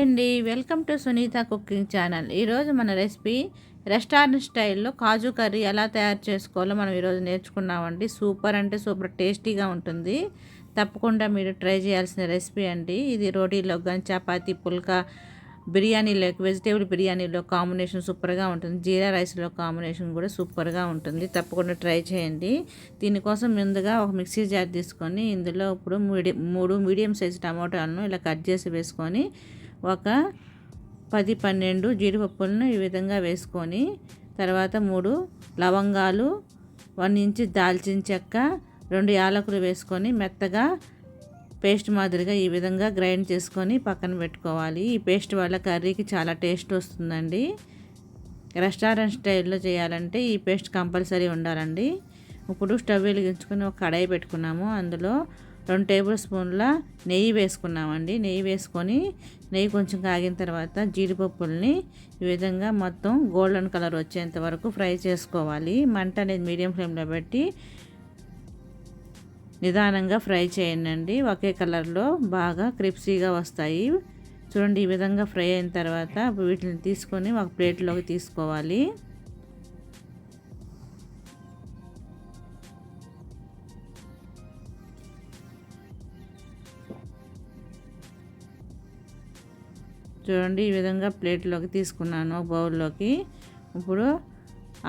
అండి. Welcome to Sunitha cooking channel. ఈరోజు మన రెసిపీ రెస్టారెంట్ స్టైల్లో కాజు కర్రీ ఎలా తయారు చేసుకోవాలో మనం ఈరోజు నేర్చుకున్నామండి. సూపర్ అంటే సూపర్ టేస్టీగా ఉంటుంది. తప్పకుండా మీరు ట్రై చేయాల్సిన రెసిపీ అండి. ఇది రోటీలో కానీ చపాతీ పుల్కా బిర్యానీలో వెజిటేబుల్ బిర్యానీలో కాంబినేషన్ సూపర్గా ఉంటుంది. జీరా రైస్లో కాంబినేషన్ కూడా సూపర్గా ఉంటుంది. తప్పకుండా ట్రై చేయండి. దీనికోసం ముందుగా ఒక మిక్సీ జార్ తీసుకొని ఇందులో ఇప్పుడు మీడియం మూడు మీడియం సైజ్ టమాటాలను ఇలా కట్ చేసి వేసుకొని ఒక పది పన్నెండు జీడిపప్పులను ఈ విధంగా వేసుకొని తర్వాత మూడు లవంగాలు వన్ ఇంచ్ దాల్చిన చెక్క రెండు యాలకులు వేసుకొని మెత్తగా పేస్ట్ మాదిరిగా ఈ విధంగా గ్రైండ్ చేసుకొని పక్కన పెట్టుకోవాలి. ఈ పేస్ట్ వల్ల కర్రీకి చాలా టేస్ట్ వస్తుందండి. రెస్టారెంట్ స్టైల్లో చేయాలంటే ఈ పేస్ట్ కంపల్సరీ ఉండాలండి. ఇప్పుడు స్టవ్ వెలిగించుకొని ఒక కడాయి పెట్టుకున్నాము. అందులో రెండు టేబుల్ స్పూన్ల నెయ్యి వేసుకున్నామండి. నెయ్యి వేసుకొని నెయ్యి కొంచెం కాగిన తర్వాత జీడిపప్పుల్ని ఈ విధంగా మొత్తం గోల్డెన్ కలర్ వచ్చేంత వరకు ఫ్రై చేసుకోవాలి. మంట అనేది మీడియం ఫ్లేమ్లో పెట్టి నిదానంగా ఫ్రై చేయండి ఒకే కలర్లో బాగా క్రిప్సీగా వస్తాయి. చూడండి ఈ విధంగా ఫ్రై అయిన తర్వాత వీటిని తీసుకొని ఒక ప్లేట్లోకి తీసుకోవాలి. చూడండి ఈ విధంగా ప్లేట్లోకి తీసుకున్నాను బౌల్లోకి. ఇప్పుడు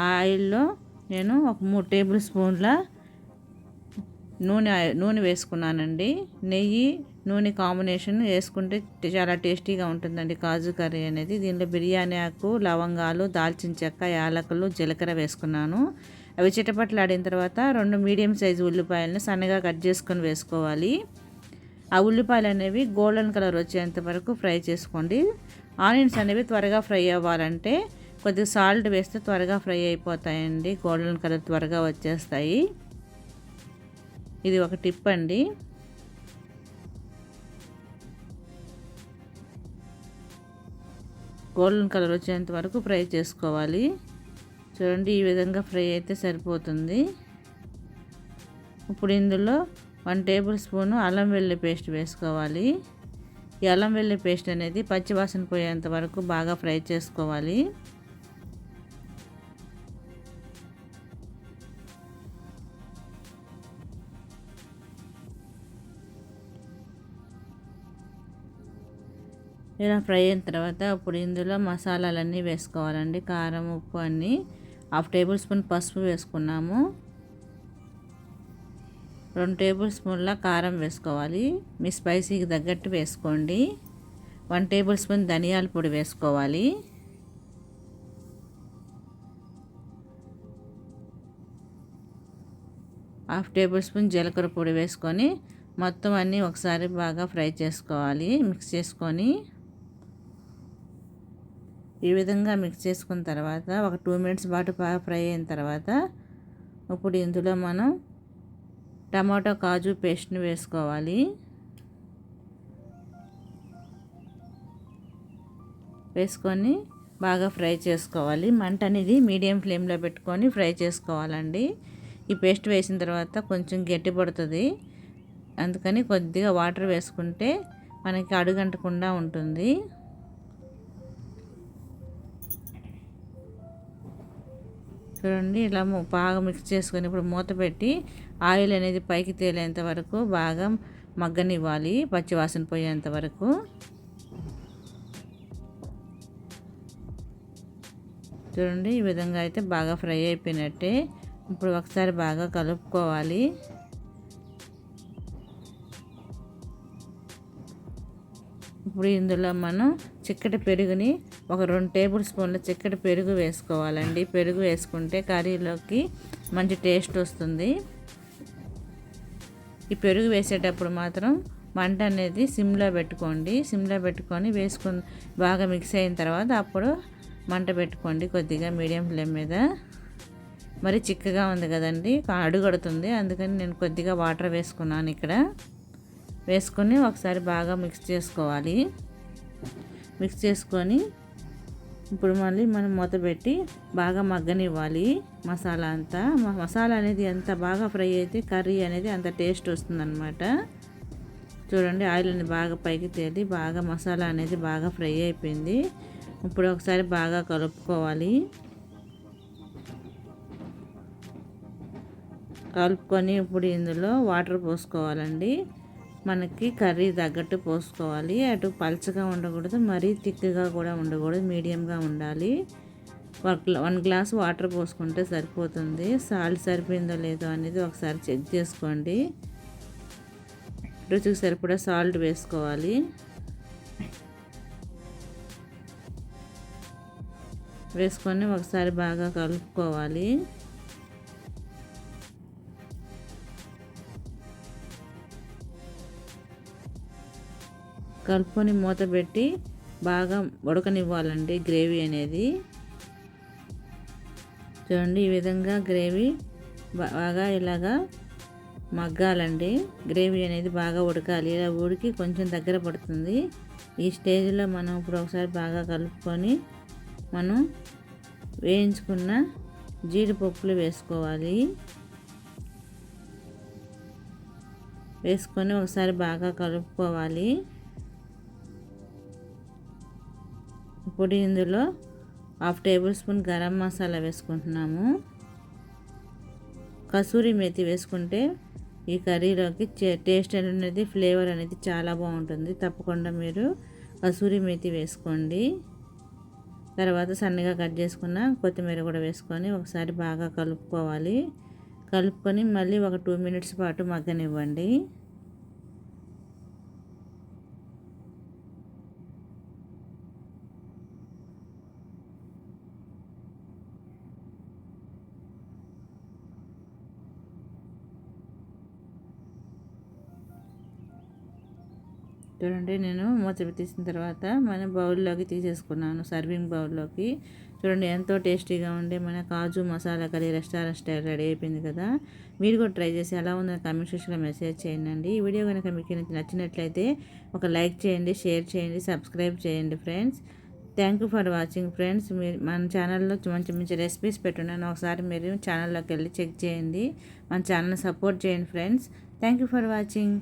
ఆయిల్లో నేను ఒక మూడు టేబుల్ స్పూన్ల నూనె నూనె వేసుకున్నానండి. నెయ్యి నూనె కాంబినేషన్ వేసుకుంటే చాలా టేస్టీగా ఉంటుందండి కాజు కర్రీ అనేది. దీనిలో బిర్యానీ ఆకు లవంగాలు దాల్చిన చెక్క యాలకులు జీలకర్ర వేసుకున్నాను. అవి చిటపట్లాడిన తర్వాత రెండు మీడియం సైజు ఉల్లిపాయలను సన్నగా కట్ చేసుకొని వేసుకోవాలి. ఆ ఉల్లిపాయలు అనేవి గోల్డెన్ కలర్ వచ్చేంత వరకు ఫ్రై చేసుకోండి. ఆనియన్స్ అనేవి త్వరగా ఫ్రై అవ్వాలంటే కొద్దిగా సాల్ట్ వేస్తే త్వరగా ఫ్రై అయిపోతాయండి. గోల్డెన్ కలర్ త్వరగా వచ్చేస్తాయి. ఇది ఒక టిప్ అండి. గోల్డెన్ కలర్ వచ్చేంత వరకు ఫ్రై చేసుకోవాలి. చూడండి ఈ విధంగా ఫ్రై అయితే సరిపోతుంది. ఇప్పుడు ఇందులో వన్ టేబుల్ స్పూను అల్లం వెల్లి పేస్ట్ వేసుకోవాలి. ఈ అల్లం వెల్లి పేస్ట్ అనేది పచ్చివాసన పోయేంత వరకు బాగా ఫ్రై చేసుకోవాలి. ఇలా ఫ్రై అయిన తర్వాత ఇప్పుడు ఇందులో మసాలాలన్నీ వేసుకోవాలండి. కారం ఉప్పు అన్నీ హాఫ్ టేబుల్ స్పూన్ పసుపు వేసుకున్నాము. రెండు టేబుల్ స్పూన్ల కారం వేసుకోవాలి. మీ స్పైసీకి తగ్గట్టు వేసుకోండి. వన్ టేబుల్ స్పూన్ ధనియాల పొడి వేసుకోవాలి. హాఫ్ టేబుల్ స్పూన్ జీలకర్ర పొడి వేసుకొని మొత్తం అన్నీ ఒకసారి బాగా ఫ్రై చేసుకోవాలి. మిక్స్ చేసుకొని ఈ విధంగా మిక్స్ చేసుకున్న తర్వాత ఒక టూ మినిట్స్ పాటు బాగా ఫ్రై అయిన తర్వాత ఇప్పుడు ఇందులో మనం టమాటో కాజు పేస్ట్ని వేసుకోవాలి. వేసుకొని బాగా ఫ్రై చేసుకోవాలి. మంట అనేది మీడియం ఫ్లేమ్లో పెట్టుకొని ఫ్రై చేసుకోవాలండి. ఈ పేస్ట్ వేసిన తర్వాత కొంచెం గట్టి పడుతుంది. అందుకని కొద్దిగా వాటర్ వేసుకుంటే మనకి అడుగంటకుండా ఉంటుంది. చూడండి ఇలా బాగా మిక్స్ చేసుకొని ఇప్పుడు మూత పెట్టి ఆయిల్ అనేది పైకి తేలేంత వరకు బాగా మగ్గనివ్వాలి పచ్చివాసన పోయేంత వరకు. చూడండి ఈ విధంగా అయితే బాగా ఫ్రై అయిపోయినట్టే. ఇప్పుడు ఒకసారి బాగా కలుపుకోవాలి. ఇప్పుడు ఇందులో మనం చిక్కటి పెరుగుని ఒక రెండు టేబుల్ స్పూన్ల చిక్కటి పెరుగు వేసుకోవాలండి. పెరుగు వేసుకుంటే కర్రీలోకి మంచి టేస్ట్ వస్తుంది. ఈ పెరుగు వేసేటప్పుడు మాత్రం మంట అనేది సిమ్లో పెట్టుకోండి. సిమ్లో పెట్టుకొని వేసుకుని బాగా మిక్స్ అయిన తర్వాత అప్పుడు మంట పెట్టుకోండి కొద్దిగా మీడియం ఫ్లేమ్ మీద. మరి చిక్కగా ఉంది కదండి అడుగడుతుంది. అందుకని నేను కొద్దిగా వాటర్ వేసుకున్నాను ఇక్కడ. వేసుకొని ఒకసారి బాగా మిక్స్ చేసుకోవాలి. మిక్స్ చేసుకొని ఇప్పుడు మళ్ళీ మనం మూత పెట్టి బాగా మగ్గనివ్వాలి. మసాలా అంతా. మసాలా అనేది ఎంత బాగా ఫ్రై అయితే కర్రీ అనేది అంత టేస్ట్ వస్తుందన్నమాట. చూడండి ఆయిల్ అనేది బాగా పైకి తేలి బాగా మసాలా అనేది బాగా ఫ్రై అయిపోయింది. ఇప్పుడు ఒకసారి బాగా కలుపుకోవాలి. కలుపుకొని ఇప్పుడు ఇందులో వాటర్ పోసుకోవాలండి. మనకి కర్రీ తగ్గట్టు పోసుకోవాలి. అటు పలచగా ఉండకూడదు మరీ థిక్గా కూడా ఉండకూడదు మీడియంగా ఉండాలి. వన్ గ్లాస్ వాటర్ పోసుకుంటే సరిపోతుంది. సాల్ట్ సరిపోయిందో లేదో అనేది ఒకసారి చెక్ చేసుకోండి. రుచికి సరిపడా సాల్ట్ వేసుకోవాలి. వేసుకొని ఒకసారి బాగా కలుపుకోవాలి. కలుపుకొని మూత పెట్టి బాగా ఉడకనివ్వాలండి గ్రేవీ అనేది. చూడండి ఈ విధంగా గ్రేవీ బాగా ఇలాగా మగ్గాలండి. గ్రేవీ అనేది బాగా ఉడకాలి. ఇలా ఉడికి కొంచెం దగ్గర పడుతుంది. ఈ స్టేజ్లో మనం ఇప్పుడు ఒకసారి బాగా కలుపుకొని మనం వేయించుకున్న జీడిపప్పులు వేసుకోవాలి. వేసుకొని ఒకసారి బాగా కలుపుకోవాలి. పొడి ఇందులో half tablespoon garam masala వేసుకుంటున్నాము. కసూరి మేతి వేసుకుంటే ఈ కర్రీలోకి టేస్ట్ అనేది ఫ్లేవర్ అనేది చాలా బాగుంటుంది. తప్పకుండా మీరు కసూరి మేతి వేసుకోండి. తర్వాత సన్నగా కట్ చేసుకున్న కొత్తిమీర కూడా వేసుకొని ఒకసారి బాగా కలుపుకోవాలి. కలుపుకొని మళ్ళీ ఒక టూ మినిట్స్ పాటు మగ్గనివ్వండి. చూడండి నేను మూత తీసిన తర్వాత మన బౌల్లోకి తీసేసుకున్నాను సర్వింగ్ బౌల్లోకి. చూడండి ఎంతో టేస్టీగా ఉండే మన kaju masala curry restaurant style ready అయిపోయింది కదా. మీరు కూడా ట్రై చేసి ఎలా ఉందో కామెంట్ సెక్షన్లో మెసేజ్ చేయండి. ఈ వీడియో కనుక మీకు నచ్చినట్లయితే ఒక లైక్ చేయండి షేర్ చేయండి సబ్స్క్రైబ్ చేయండి friends. Thank you for watching friends మీరు మన ఛానల్లో మంచి మంచి రెసిపీస్ పెట్టున్నాను. ఒకసారి మీరు ఛానల్లోకి వెళ్ళి చెక్ చేయండి. మన ఛానల్ సపోర్ట్ చేయండి friends. Thank you for watching